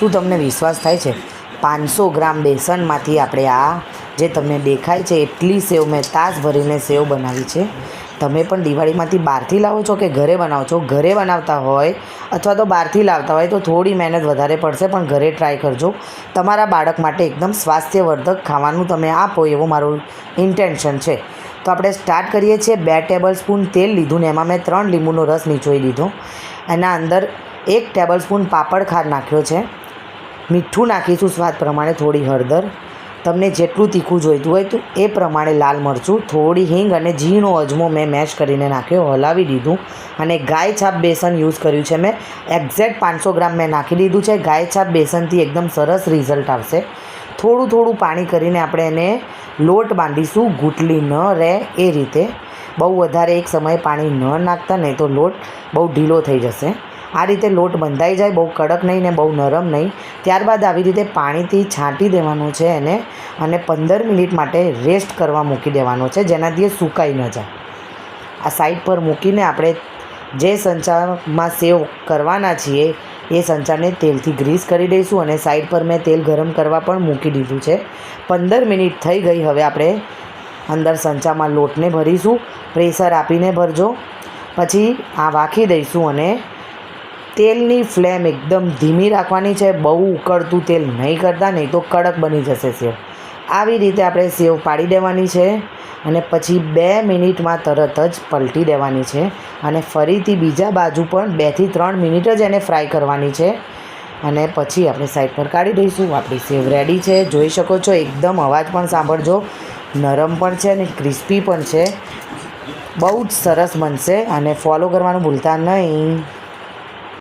શું તમને વિશ્વાસ થાય છે. પાંચસો ગ્રામ બેસનમાંથી આપણે આ જે તમને દેખાય છે, એટલી સેવ મેં તાસ ભરીને સેવ બનાવી છે. તમે પણ દિવાળીમાંથી બહારથી લાવો છો કે ઘરે બનાવો છો? ઘરે બનાવતા હોય અથવા તો બહારથી લાવતા હોય તો થોડી મહેનત વધારે પડશે, પણ ઘરે ટ્રાય કરજો. તમારા બાળક માટે એકદમ સ્વાસ્થ્યવર્ધક ખાવાનું તમે આપો એવું મારું ઇન્ટેન્શન છે. તો આપણે સ્ટાર્ટ કરીએ છીએ બે ટેબલ સ્પૂન તેલ લીધું ને એમાં મેં ત્રણ લીંબુનો રસ નીચોઈ લીધો. એના અંદર એક ટેબલ સ્પૂન પાપડ ખાર નાખ્યો છે. મીઠું નાખીશું સ્વાદ પ્રમાણે થોડી હળદર. તમને જેટલું તીખું જોઈતું હોય તો એ પ્રમાણે લાલ મરચું, થોડી હિંગ અને ઝીણો અજમો મેં મેશ કરીને નાખ્યો, હલાવી દીધું. અને ગાય છાપ બેસન યુઝ કર્યું છે મેં. એક્ઝેક્ટ પાંચસો ગ્રામ મેં નાખી દીધું છે. ગાય છાપ બેસનથી એકદમ સરસ રિઝલ્ટ આવશે. થોડું થોડું પાણી કરીને આપણે એને લોટ બાંધીશું. ગુટલી ન રહે એ રીતે. બહુ વધારે એક સમયે પાણી ન નાખતા, નહીં તો લોટ બહુ ઢીલો થઈ જશે. આ રીતે લોટ બંધાઈ જાય, બહુ કડક નહીં ને બહુ નરમ નહીં. ત્યારબાદ આવી રીતે પાણીથી છાંટી દેવાનું છે એને અને પંદર મિનિટ માટે રેસ્ટ કરવા મૂકી દેવાનો છે, જેનાથી એ સુકાઈ ન જાય. આ સાઈડ પર મૂકીને આપણે જે સંચામાં સેવ કરવાના છીએ, એ સંચાને તેલથી ગ્રીસ કરી દઈશું અને સાઈડ પર મેં તેલ ગરમ કરવા પણ મૂકી દીધું છે. પંદર મિનિટ થઈ ગઈ, હવે આપણે અંદર સંચામાં લોટને ભરીશું, પ્રેશર આપીને ભરજો. પછી આ વાખી દઈશું અને તેલની ફ્લેમ એકદમ ધીમી રાખવાની છે, બહુ ઉકળતું તેલ નહીં કરતા, નહીં તો કડક બની જશે સેવ. આવી રીતે આપણે સેવ પાડી દેવાની છે અને પછી બે મિનિટમાં તરત જ પલટી દેવાની છે અને ફરીથી બીજા બાજુ પણ બેથી ત્રણ મિનિટ જ એને ફ્રાય કરવાની છે. અને પછી આપણે સાઈડ પર કાઢી દઈશું. આપણી સેવ રેડી છે. જોઈ શકો છો, એકદમ અવાજ પણ સાંભળજો. નરમ પણ છે અને ક્રિસ્પી પણ છે. બહુ જ સરસ બનશે અને ફોલો કરવાનું ભૂલતા નહીં.